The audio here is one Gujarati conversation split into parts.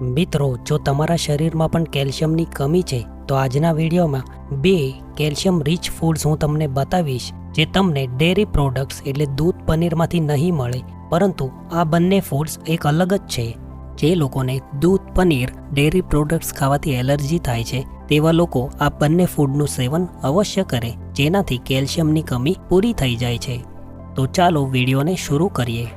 મિત્રો, જો તમારા શરીરમાં પણ કેલ્શિયમની કમી છે, તો આજના વિડીયોમાં બે કેલ્શિયમ રીચ ફૂડ્સ હું તમને બતાવીશ, જે તમને ડેરી પ્રોડક્ટ્સ એટલે દૂધ પનીરમાંથી નહીં મળે, પરંતુ આ બંને ફૂડ્સ એક અલગ જ છે. જે લોકોને દૂધ પનીર ડેરી પ્રોડક્ટ્સ ખાવાથી એલર્જી થાય છે, તેવા લોકો આ બંને ફૂડનું સેવન અવશ્ય કરે, જેનાથી કેલ્શિયમની કમી પૂરી થઈ જાય છે. તો ચાલો વિડીયોને શરૂ કરીએ.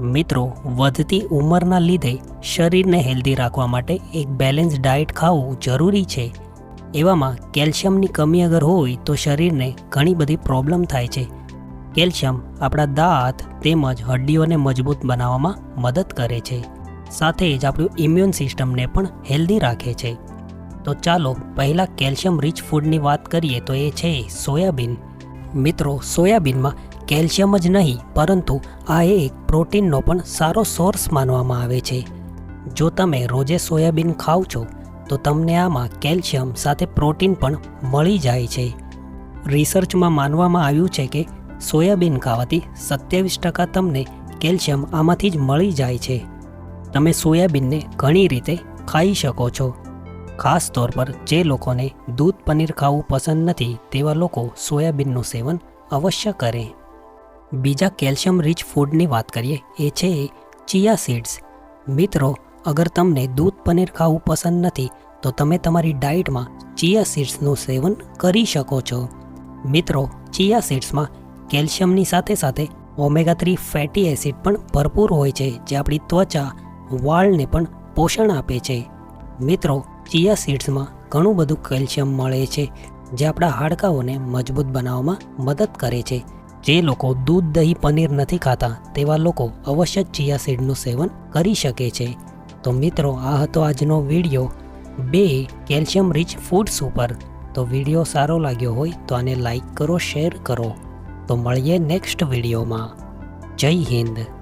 મિત્રો, વધતી ઉંમરના લીધે શરીરને હેલ્ધી રાખવા માટે એક બેલેન્સ ડાયટ ખાવું જરૂરી છે. એવામાં કેલ્શિયમની કમી અગર હોય તો શરીરને ઘણી બધી પ્રોબ્લેમ થાય છે. કેલ્શિયમ આપણા દાંત તેમજ હડ્ડીઓને મજબૂત બનાવવામાં મદદ કરે છે. સાથે જ આપણું ઇમ્યુન સિસ્ટમને પણ હેલ્ધી રાખે છે. તો ચાલો પહેલાં કેલ્શિયમ રીચ ફૂડની વાત કરીએ તો એ છે સોયાબીન. મિત્રો, સોયાબીનમાં કેલ્શિયમ જ નહીં, પરંતુ આ એક પ્રોટીનનો પણ સારો સોર્સ માનવામાં આવે છે. જો તમે રોજે સોયાબીન ખાવ છો, તો તમને આમાં કેલ્શિયમ સાથે પ્રોટીન પણ મળી જાય છે. રિસર્ચમાં માનવામાં આવ્યું છે કે સોયાબીન ખાવાથી સત્યાવીસ ટકા તમને કેલ્શિયમ આમાંથી જ મળી જાય છે. તમે સોયાબીનને ઘણી રીતે ખાઈ શકો છો. ખાસ તौर પર જે લોકોને દૂધ પનીર ખાવું પસંદ નથી, તેવા લોકો સોયાબીનનું સેવન અવશ્ય કરે. બીજા કેલ્શિયમ રીચ ફૂડની વાત કરીએ, એ છે ચિયા સીડ્સ. મિત્રો, અગર તમને દૂધ પનીર ખાવું પસંદ નથી, તો તમે તમારી ડાયટમાં ચિયા સીડ્સનું સેવન કરી શકો છો. મિત્રો, ચિયા સીડ્સમાં કેલ્શિયમની સાથે સાથે ઓમેગા થ્રી ફેટી એસિડ પણ ભરપૂર હોય છે, જે આપણી ત્વચા, વાળને પણ પોષણ આપે છે. મિત્રો, ચિયા સીડ્સમાં ઘણું બધું કેલ્શિયમ મળે છે, જે આપણા હાડકાઓને મજબૂત બનાવવામાં મદદ કરે છે. જે લોકો દૂધ, દહીં, પનીર નથી ખાતા, તેવા લોકો અવશ્ય ચિયા સીડનું સેવન કરી શકે છે. તો મિત્રો, આ હતો આજનો વીડિયો બે કેલ્શિયમ રીચ ફૂડ્સ ઉપર. તો વીડિયો સારો લાગ્યો હોય તો આને લાઈક કરો, શેર કરો. તો મળીએ નેક્સ્ટ વિડીયોમાં. જય હિન્દ.